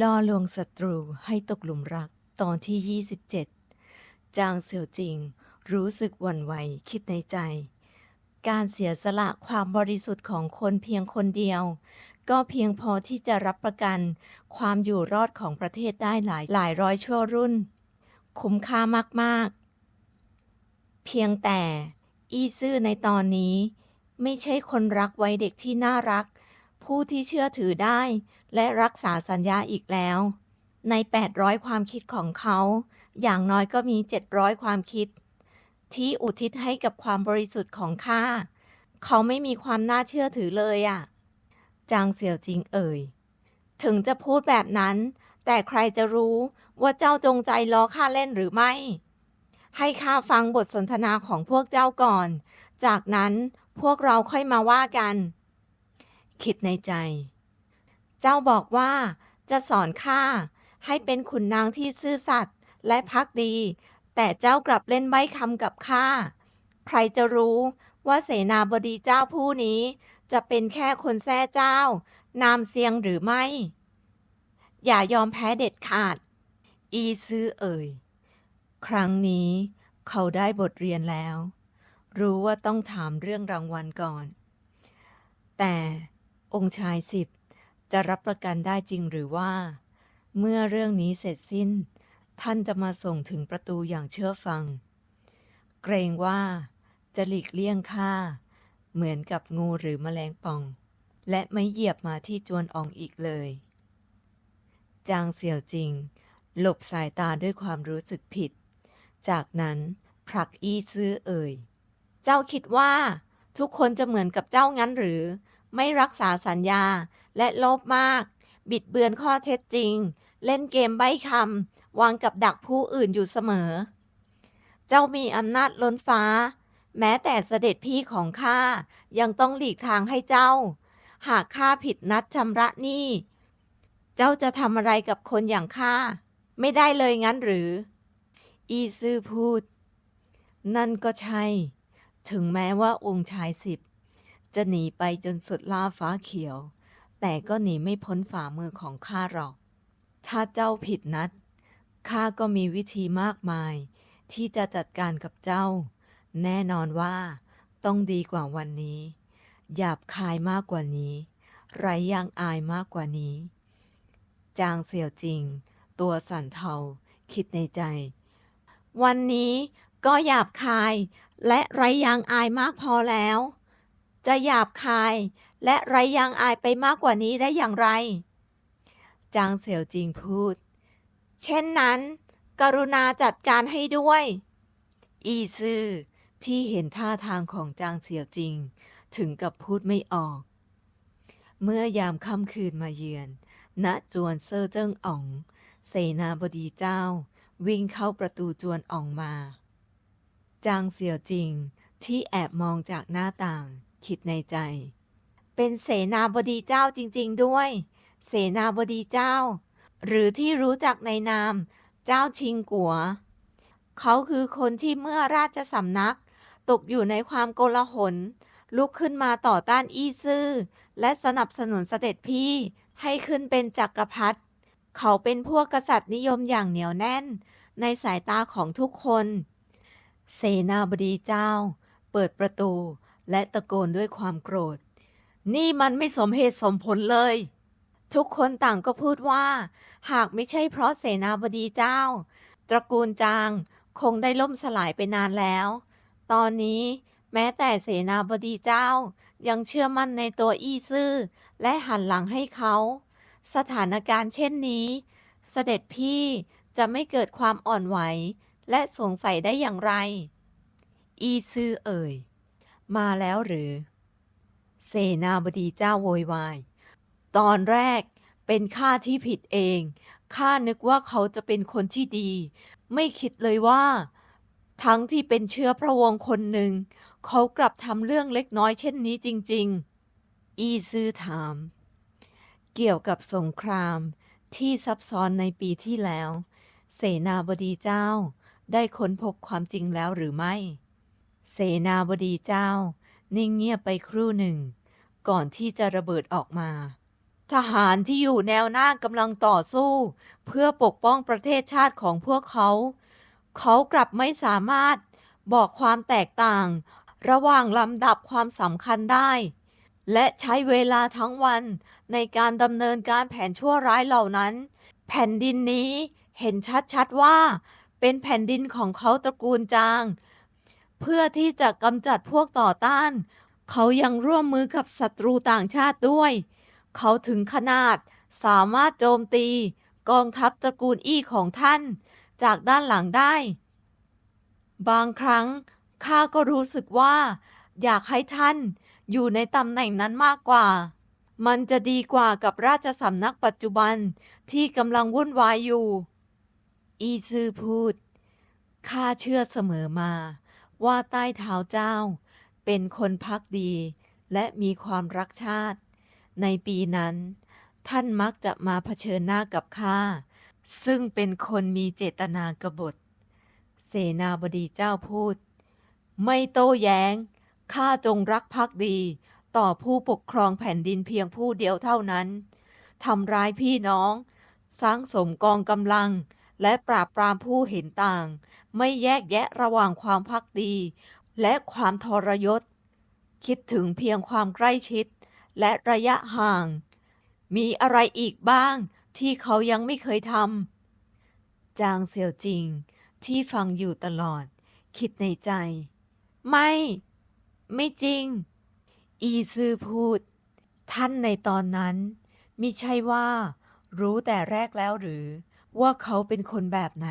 ล่อลวงศัตรูให้ตกหลุมรักตอนที่ 27 จางเสี่ยวจริง รู้สึกหวั่นไหวคิดในใจ การเสียสละความบริสุทธิ์ของคนเพียงคนเดียว ก็เพียงพอที่จะรับประกัน ความอยู่รอดของประเทศได้หลายหลายร้อยชั่วรุ่น คุ้มค่ามาก ๆ เพียงแต่ อีซื่อในตอนนี้ ไม่ใช่คนรักไว้เด็กที่น่ารัก ผู้ที่เชื่อถือได้ และรักษาสัญญาอีกแล้ว ใน 800 ความคิดของเขา อย่างน้อยก็มี 700 ความคิด ที่อุทิศให้กับความบริสุทธิ์ของข้าเขาไม่มีความน่าเชื่อถือเลยอะ่ะ จางเสี่ยวจริงเอ่ย ถึงจะพูดแบบนั้น แต่ใครจะรู้ว่าเจ้าจงใจล้อข้าเล่นหรือไม่ ให้ข้าฟังบทสนทนาของพวกเจ้าก่อน จากนั้นพวกเราค่อยมาว่ากัน คิดในใจ เจ้าบอกว่าจะสอนข้าให้เป็นขุนนางที่ซื่อสัตย์และพักดี แต่เจ้ากลับเล่นใบ้คำกับข้า ใครจะรู้ว่าเสนาบดีเจ้าผู้นี้ จะเป็นแค่คนแท้เจ้า นามเซียงหรือไม่ อย่ายอมแพ้เด็ดขาด อีซื้อเอ่ย ครั้งนี้เขาได้บทเรียนแล้ว รู้ว่าต้องถามเรื่องรางวัลก่อน แต่ องค์ชายสิบจะรับประกันได้จริงหรือว่า เมื่อเรื่องนี้เสร็จสิ้น ท่านจะมาส่งถึงประตูอย่างเชื่อฟัง เกรงว่าจะหลีกเลี่ยงข้าเหมือนกับงูหรือแมลงป่อง และไม่เหยียบมาที่จวนอองอีกเลย จางเสี่ยวจริง หลบสายตาด้วยความรู้สึกผิด จากนั้นผลักอี้ซื้อเอ่ย เจ้าคิดว่า ทุกคนจะเหมือนกับเจ้างั้นหรือ ไม่รักษาสัญญา และโลภมาก บิดเบือนข้อเท็จจริง เล่นเกมใบ้คำวางกับดักผู้อื่นอยู่เสมอ เจ้ามีอำนาจล้นฟ้า แม้แต่เสด็จพี่ของข้ายังต้องหลีกทางให้เจ้า หากข้าผิดนัดชำระหนี้เจ้าจะทำอะไรกับคนอย่างข้าไม่ได้เลยงั้นหรือ อีซื่อพูด นั่นก็ใช่ ถึงแม้ว่าองค์ชายสิบ จะหนีไปจนสุดล่าฟ้าเขียว แต่ก็หนีไม่พ้นฝ่ามือของข้าหรอก ถ้าเจ้าผิดนัด ข้าก็มีวิธีมากมาย ที่จะจัดการกับเจ้า แน่นอนว่าต้องดีกว่าวันนี้ หยาบคายมากกว่านี้ ไรยางอายมากกว่านี้ จางเสี่ยวจริง ตัวสั่นเทา คิดในใจ วันนี้ก็หยาบคายและไรยางอายมากพอแล้ว จะหยาบคาย และไรยางอายไปมากกว่านี้ได้อย่างไร จางเสี่ยวจิงพูด เช่นนั้น กรุณาจัดการให้ด้วย อีซื่อที่เห็นท่าทางของจางเสี่ยวจิง ถึงกับพูดไม่ออก เมื่อยามค่ำคืนมาเยือน ณจวนเซอร์เจิ้งอ๋อง เสนาบดีเจ้า วิ่งเข้าประตูจวนอ่องมา จางเสี่ยวจิงที่แอบมองจากหน้าต่าง คิดในใจ เป็นเสนาบดีเจ้าจริง ๆ ด้วย เสนาบดีเจ้า หรือที่รู้จักในนาม เจ้าชิงกัว เขาคือคนที่เมื่อราชสำนัก ตกอยู่ในความโกลาหล ลุกขึ้นมาต่อต้านอี้ซื่อ และสนับสนุนเสด็จพี่ให้ขึ้นเป็นจักรพรรดิเขาเป็นพวกกษัตริย์นิยมอย่างเหนียวแน่น ในสายตาของทุกคน เสนาบดีเจ้า เปิดประตู และตะโกนด้วยความโกรธ นี่มันไม่สมเหตุสมผลเลย ทุกคนต่างก็พูดว่า หากไม่ใช่เพราะเสนาบดีเจ้า ตระกูลจางคงได้ล่มสลายไปนานแล้ว ตอนนี้แม้แต่เสนาบดีเจ้า ยังเชื่อมั่นในตัวอี้ซื่อ และหันหลังให้เขา สถานการณ์เช่นนี้ เสด็จพี่จะไม่เกิดความอ่อนไหว และสงสัยได้อย่างไร อีซื่อเอ่ย มาแล้วหรือ เสนาบดีเจ้าโวยวาย ตอนแรกเป็นข้าที่ผิดเอง ข้านึกว่าเขาจะเป็นคนที่ดี ไม่คิดเลยว่า ทั้งที่เป็นเชื้อพระวงศ์คนหนึ่ง เขากลับทำเรื่องเล็กน้อยเช่นนี้จริง ๆ อีซื่อถาม เกี่ยวกับสงครามที่ซับซ้อนในปีที่แล้ว เสนาบดีเจ้าได้ค้นพบความจริงแล้วหรือไม่ เสนาบดีเจ้า นิ่งเงียบไปครู่หนึ่ง ก่อนที่จะระเบิดออกมา ทหารที่อยู่แนวหน้ากำลังต่อสู้ เพื่อปกป้องประเทศชาติของพวกเขา เขากลับไม่สามารถบอกความแตกต่าง ระหว่างลำดับความสำคัญได้ และใช้เวลาทั้งวันในการดำเนินการแผนชั่วร้ายเหล่านั้น แผ่นดินนี้เห็นชัดๆว่า เป็นแผ่นดินของเขาตระกูลจาง เพื่อที่จะกำจัดพวกต่อต้าน เขายังร่วมมือกับศัตรูต่างชาติด้วย เขาถึงขนาดสามารถโจมตี กองทัพตระกูลอี้ของท่าน จากด้านหลังได้ บางครั้งข้าก็รู้สึกว่า อยากให้ท่านอยู่ในตำแหน่งนั้นมากกว่า มันจะดีกว่ากับราชสำนักปัจจุบันที่กำลังวุ่นวายอยู่ อีซือพูดข้าเชื่อเสมอมา ว่าใต้เท้าเจ้า เป็นคนพักดี และมีความรักชาติ ในปีนั้น ท่านมักจะมาเผชิญหน้ากับข้าซึ่งเป็นคนมีเจตนากบฏ เสนาบดีเจ้าพูด ไม่โต้แย้ง ข้าจงรักภักดี ต่อผู้ปกครองแผ่นดินเพียงผู้เดียวเท่านั้น ทำร้ายพี่น้อง สร้างสมกองกำลัง และปราบปรามผู้เห็นต่าง ไม่แยกแยะระหว่างความพักดี และความทรยศ คิดถึงเพียงความใกล้ชิด และระยะห่าง มีอะไรอีกบ้างที่เขายังไม่เคยทำจางเสี่ยวจริงที่ฟังอยู่ตลอด คิดในใจ ไม่ ไม่จริง อีซือพูด ท่านในตอนนั้นมิใช่ว่า รู้แต่แรกแล้วหรือ ว่าเขาเป็นคนแบบไหน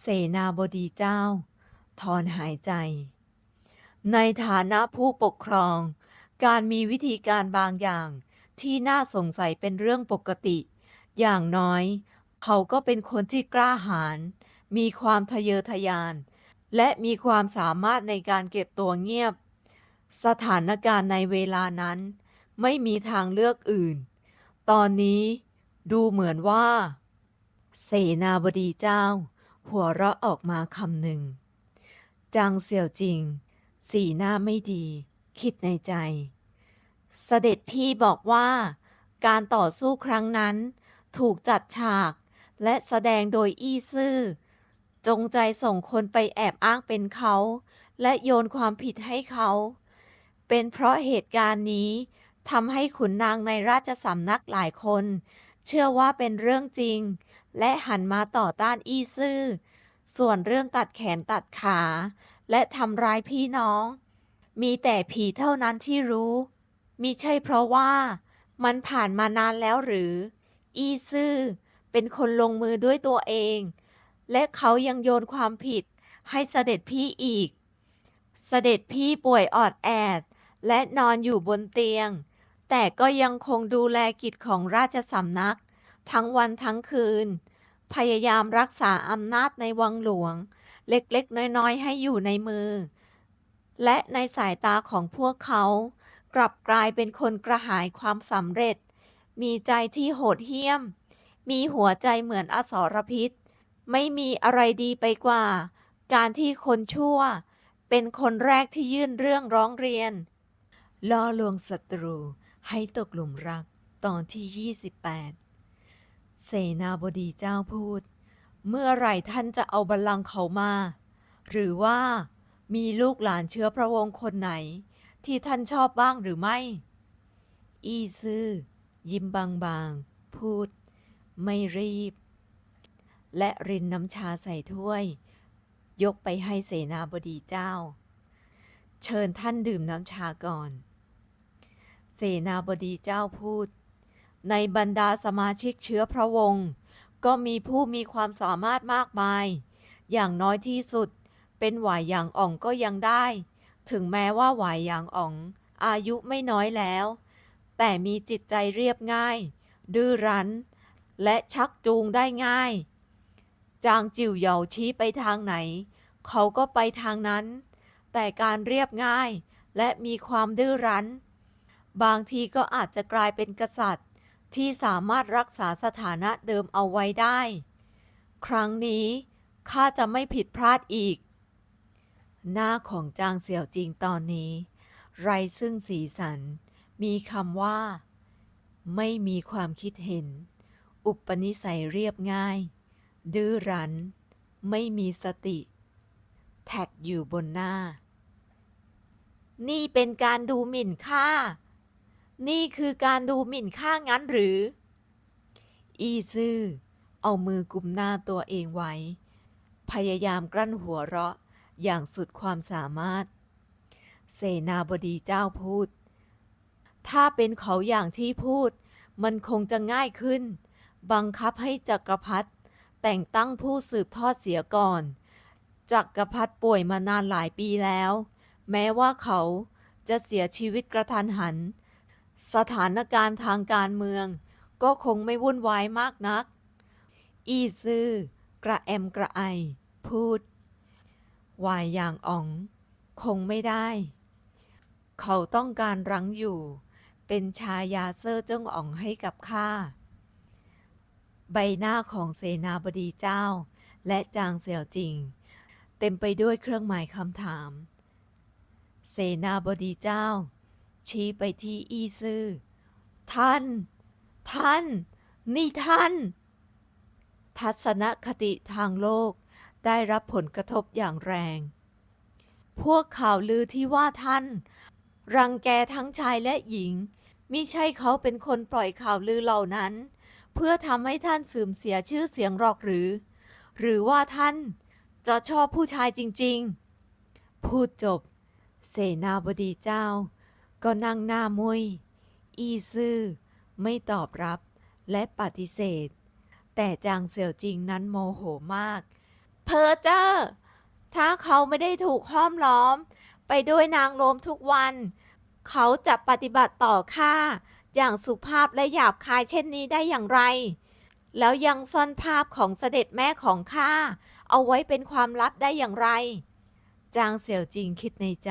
เสนาบดีเจ้า ถอนหายใจ ในฐานะผู้ปกครอง การมีวิธีการบางอย่างที่น่าสงสัยเป็นเรื่องปกติ อย่างน้อย เขาก็เป็นคนที่กล้าหาญมีความทะเยอทะยาน และมีความสามารถในการเก็บตัวเงียบ สถานการณ์ในเวลานั้น ไม่มีทางเลือกอื่น ตอนนี้ดูเหมือนว่า เสนาบดีเจ้า หัวเราะออกมาคำหนึ่ง จางเสี่ยวจริง สีหน้าไม่ดี คิดในใจ เสด็จพี่บอกว่า การต่อสู้ครั้งนั้น ถูกจัดฉากและแสดงโดยอี้ซื่อ จงใจส่งคนไปแอบอ้างเป็นเขา และโยนความผิดให้เขา เป็นเพราะเหตุการณ์นี้ทำให้ขุนนางในราชสำนักหลายคน เชื่อว่าเป็นเรื่องจริง และหันมาต่อต้านอี้ซื่อ ส่วนเรื่องตัดแขนตัดขา และทำร้ายพี่น้อง มีแต่ผีเท่านั้นที่รู้มิใช่เพราะว่ามันผ่านมานานแล้วหรือ อีซื่อเป็นคนลงมือด้วยตัวเอง และเขายังโยนความผิดให้เสด็จพี่อีก เสด็จพี่ป่วยออดแอด และนอนอยู่บนเตียง แต่ก็ยังคงดูแลกิจของราชสำนัก ทั้งวันทั้งคืน พยายามรักษาอำนาจในวังหลวง เล็กๆ น้อยๆ ให้อยู่ในมือ และในสายตาของพวกเขา กลับกลายเป็นคนกระหายความสำเร็จ มีใจที่โหดเหี้ยม มีหัวใจเหมือนอสรพิษ ไม่มีอะไรดีไปกว่า การที่คนชั่ว เป็นคนแรกที่ยื่นเรื่องร้องเรียนล่อลวงศัตรู ให้ตกหลุมรักตอนที่ 28 เสนาบดีเจ้าพูด เมื่อไหร่ท่านจะเอาบัลลังก์เขามา หรือว่ามีลูกหลานเชื้อพระวงศ์คนไหน ที่ท่านชอบบ้างหรือไม่ อีซื่อยิ้มบางๆ พูด ไม่รีบ และรินน้ำชาใส่ถ้วย ยกไปให้เสนาบดีเจ้า เชิญท่านดื่มน้ำชาก่อน เสนาบดีเจ้าพูด ในบรรดาสมาชิกเชื้อพระวงศ์ก็มีผู้มีความสามารถมากมาย อย่างน้อยที่สุด เป็นหวายหยางอ่องก็ยังได้ ถึงแม้ว่าหวายหยางอ่อง อายุไม่น้อยแล้ว แต่มีจิตใจเรียบง่าย ดื้อรั้น และชักจูงได้ง่าย จางจิ๋วเหยาชี้ไปทางไหน เขาก็ไปทางนั้น แต่การเรียบง่ายและมีความดื้อรั้น บางทีก็อาจจะกลายเป็นกษัตริย์ ที่สามารถรักษาสถานะเดิมเอาไว้ได้ ครั้งนี้ข้าจะไม่ผิดพลาดอีก หน้าของจางเสี่ยวจริงตอนนี้ ไรซึ่งสีสัน มีคำว่า ไม่มีความคิดเห็น อุปนิสัยเรียบง่าย ดื้อรั้น ไม่มีสติ แท็กอยู่บนหน้า นี่เป็นการดูหมิ่นค่า นี่คือการดูหมิ่นค่างั้นหรือ อีซื่อเอามือกุมหน้าตัวเองไว้ พยายามกลั้นหัวเราะอย่างสุดความสามารถ เสนาบดีเจ้าพูด ถ้าเป็นเขาอย่างที่พูด มันคงจะง่ายขึ้น บังคับให้จักรพรรดิแต่งตั้งผู้สืบทอดเสียก่อน จักรพรรดิป่วยมานานหลายปีแล้ว แม้ว่าเขาจะเสียชีวิตกระทันหัน สถานการณ์ทางการเมือง ก็คงไม่วุ่นวายมากนัก อีซือกระแอมกระไอ พูด วายอย่างอ๋อง คงไม่ได้ เขาต้องการรั้งอยู่ เป็นชายาเซอร์เจ้งอ๋องให้กับข้า ใบหน้าของเสนาบดีเจ้า และจางเสี่ยวจริง เต็มไปด้วยเครื่องหมายคำถาม เสนาบดีเจ้า ชี้ไปที่อีซือท่าน ท่าน นี่ท่าน ทัศนคติทางโลกได้รับผลกระทบอย่างแรง พวกข่าวลือที่ว่าท่าน รังแกทั้งชายและหญิงมิใช่เขาเป็นคนปล่อยข่าวลือเหล่านั้น เพื่อทำให้ท่านเสื่อมเสียชื่อเสียงหรอกหรือ หรือว่าท่านจะชอบผู้ชายจริง ๆ พูดจบ เสนาบดีเจ้า ก็นั่งหน้ามุย อีซื่อ ไม่ตอบรับและปฏิเสธ แต่จางเสี่ยวจริงนั้นโมโหมาก เพอเจอร์ถ้าเขาไม่ได้ถูกห้อมล้อม ไปด้วยนางโลมทุกวัน เขาจะปฏิบัติต่อข้าอย่างสุภาพและหยาบคายเช่นนี้ได้อย่างไร แล้วยังซ่อนภาพของเสด็จแม่ของข้าเอาไว้เป็นความลับได้อย่างไร จางเสี่ยวจริงคิดในใจ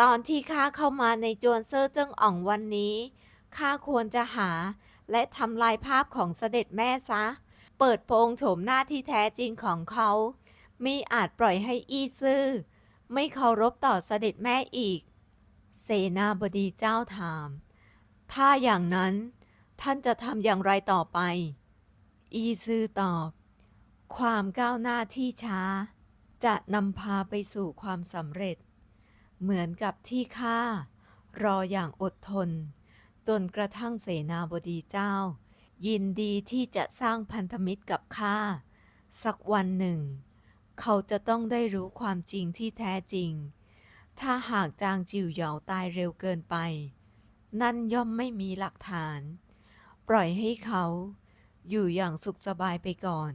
ตอนที่ข้าเข้ามาในจวนเซอร์เจิ้งอ่องวันนี้ ข้าควรจะหา และทำลายภาพของเสด็จแม่ซะ เปิดโปงโฉมหน้าที่แท้จริงของเขามิอาจปล่อยให้อี้ซื่อ ไม่เคารพต่อเสด็จแม่อีก เสนาบดีเจ้าถาม ถ้าอย่างนั้น ท่านจะทำอย่างไรต่อไป อีซือตอบ ความก้าวหน้าที่ช้า จะนำพาไปสู่ความสำเร็จ เหมือนกับที่ข้ารออย่างอดทน จนกระทั่งเสนาบดีเจ้า ยินดีที่จะสร้างพันธมิตรกับข้า สักวันหนึ่ง เขาจะต้องได้รู้ความจริงที่แท้จริง ถ้าหากจางจิวเหยาตายเร็วเกินไป นั่นย่อมไม่มีหลักฐาน ปล่อยให้เขาอยู่อย่างสุขสบายไปก่อน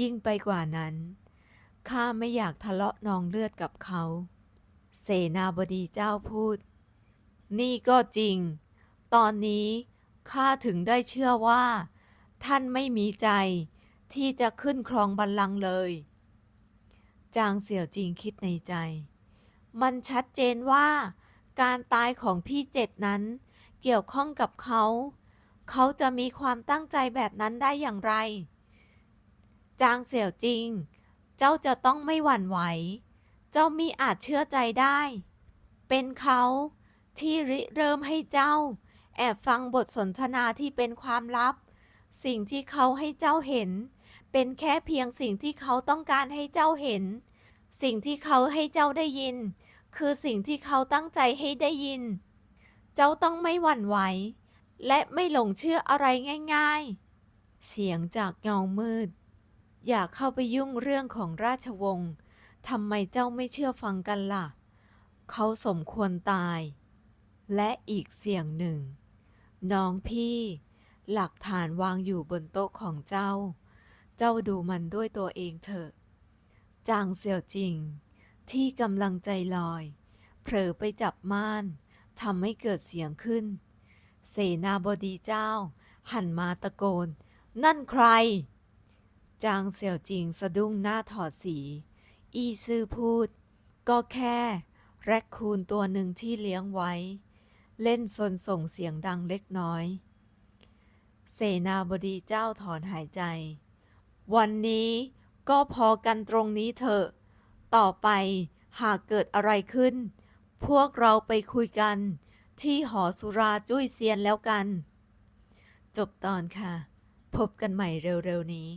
ยิ่งไปกว่านั้นข้าไม่อยากทะเลาะนองเลือดกับเขา เสนาบดีเจ้าพูด นี่ก็จริง ตอนนี้ข้าถึงได้เชื่อว่า ท่านไม่มีใจที่จะขึ้นครองบัลลังก์เลย จางเสี่ยวจริงคิดในใจ มันชัดเจนว่า การตายของพี่เจ็ดนั้น เกี่ยวข้องกับเขา เขาจะมีความตั้งใจแบบนั้นได้อย่างไร จางเสี่ยวจริง เจ้าจะต้องไม่หวั่นไหว เจ้ามีอาจเชื่อใจได้ เป็นเขาที่ริเริ่มให้เจ้า แอบฟังบทสนทนาที่เป็นความลับ สิ่งที่เขาให้เจ้าเห็น เป็นแค่เพียงสิ่งที่เขาต้องการให้เจ้าเห็น สิ่งที่เขาให้เจ้าได้ยิน คือสิ่งที่เขาตั้งใจให้ได้ยิน เจ้าต้องไม่หวั่นไหว และไม่หลงเชื่ออะไรง่าย ๆ เสียงจากเงามืด อย่าเข้าไปยุ่งเรื่องของราชวงศ์ ทำไมเจ้าไม่เชื่อฟังกันล่ะ เขาสมควรตาย และอีกเสียงหนึ่ง น้องพี่ หลักฐานวางอยู่บนโต๊ะของเจ้า เจ้าดูมันด้วยตัวเองเถอะ จางเสี่ยวจริง ที่กำลังใจลอย เผลอไปจับม่านทำให้เกิดเสียงขึ้น เสนาบดีเจ้า หันมาตะโกน นั่นใคร จางเสี่ยวจริงสะดุ้งหน้าถอดสี อีซื่อพูด ก็แค่ แรคคูนตัวหนึ่งที่เลี้ยงไว้ เล่นซนส่งเสียงดังเล็กน้อย เสนาบดีเจ้าถอนหายใจ วันนี้ก็พอกันตรงนี้เถอะ ต่อไปหากเกิดอะไรขึ้น พวกเราไปคุยกัน ที่หอสุราจุ้ยเซียนแล้วกัน จบตอนค่ะ พบกันใหม่เร็วๆนี้